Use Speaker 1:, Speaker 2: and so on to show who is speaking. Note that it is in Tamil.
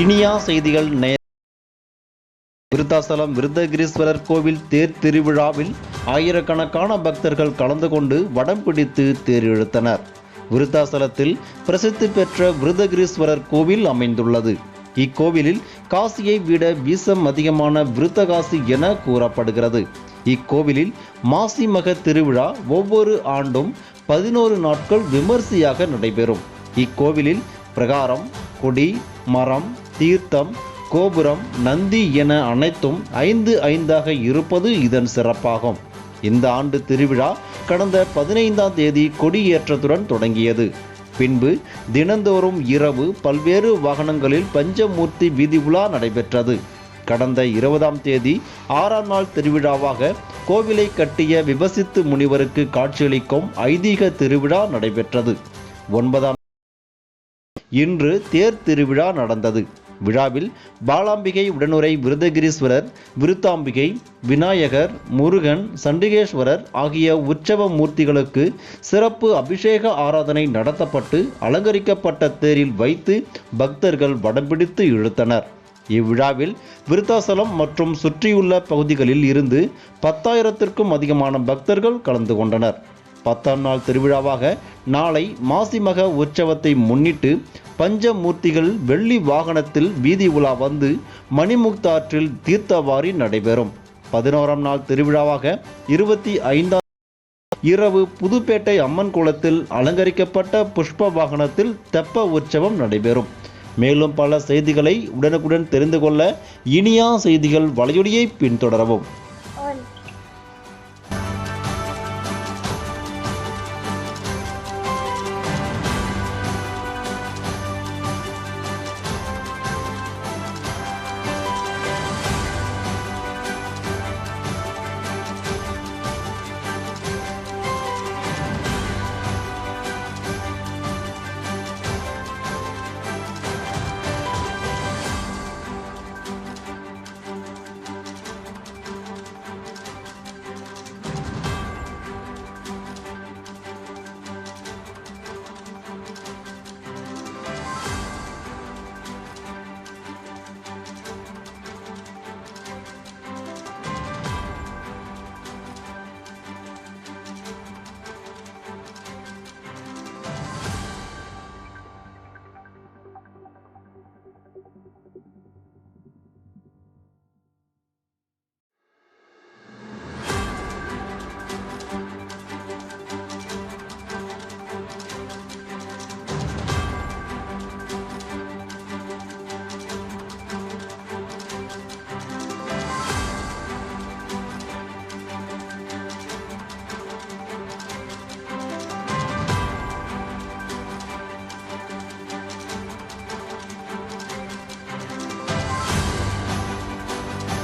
Speaker 1: இனியா செய்திகள் நே விருத்தாசலம் விருத்தகிரீஸ்வரர் கோவில் தேர் திருவிழாவில் ஆயிரக்கணக்கான பக்தர்கள் கலந்து கொண்டு வடம் பிடித்து தேர் இழுத்தனர். விருத்தாசலத்தில் பிரசித்தி பெற்ற விருதகிரீஸ்வரர் கோவில் அமைந்துள்ளது. இக்கோவிலில் காசியை விட வீசம் அதிகமான விருத்தகாசி என கூறப்படுகிறது. இக்கோவிலில் மாசி மக திருவிழா ஒவ்வொரு ஆண்டும் பதினோரு நாட்கள் விமர்சையாக நடைபெறும். இக்கோவிலில் பிரகாரம் கொடி மரம் தீர்த்தம் கோபுரம் நந்தி என அனைத்தும் ஐந்து ஐந்தாக இருப்பது இதன் சிறப்பாகும். இந்த ஆண்டு திருவிழா கடந்த பதினைந்தாம் தேதி கொடியேற்றத்துடன் தொடங்கியது. பின்பு தினந்தோறும் இரவு பல்வேறு வாகனங்களில் பஞ்சமூர்த்தி வீதி உலா நடைபெற்றது. கடந்த இருபதாம் தேதி ஆறாம் நாள் திருவிழாவாக கோவிலை கட்டிய விபசித்து முனிவருக்கு காட்சியளிக்கும் ஐதீக திருவிழா நடைபெற்றது. ஒன்பதாம் இன்று தேர் திருவிழா நடந்தது. விழாவில் பாலாம்பிகை உடனுரை விருதகிரீஸ்வரர் விருத்தாம்பிகை விநாயகர் முருகன் சண்டிகேஸ்வரர் ஆகிய உற்சவ மூர்த்திகளுக்கு சிறப்பு அபிஷேக ஆராதனை நடத்தப்பட்டு அலங்கரிக்கப்பட்ட தேரில் வைத்து பக்தர்கள் வடம்பிடித்து இழுத்தனர். இவ்விழாவில் விருத்தாசலம் மற்றும் சுற்றியுள்ள பகுதிகளில் இருந்து பத்தாயிரத்திற்கும் அதிகமான பக்தர்கள் கலந்து கொண்டனர். பத்தாம் நாள் திருவிழாவாக நாளை மாசிமக உற்சவத்தை முன்னிட்டு பஞ்சமூர்த்திகள் வெள்ளி வாகனத்தில் வீதி உலா வந்து மணிமுக்தாற்றில் தீர்த்தவாரி நடைபெறும். பதினோராம் நாள் திருவிழாவாக இருபத்தி ஐந்தாம் இரவு புதுப்பேட்டை அம்மன் குளத்தில் அலங்கரிக்கப்பட்ட புஷ்ப வாகனத்தில் தெப்ப உற்சவம் நடைபெறும். மேலும் பல செய்திகளை உடனுக்குடன் தெரிந்து கொள்ள இனியா செய்திகள் வலையொலியை பின்தொடரவும்.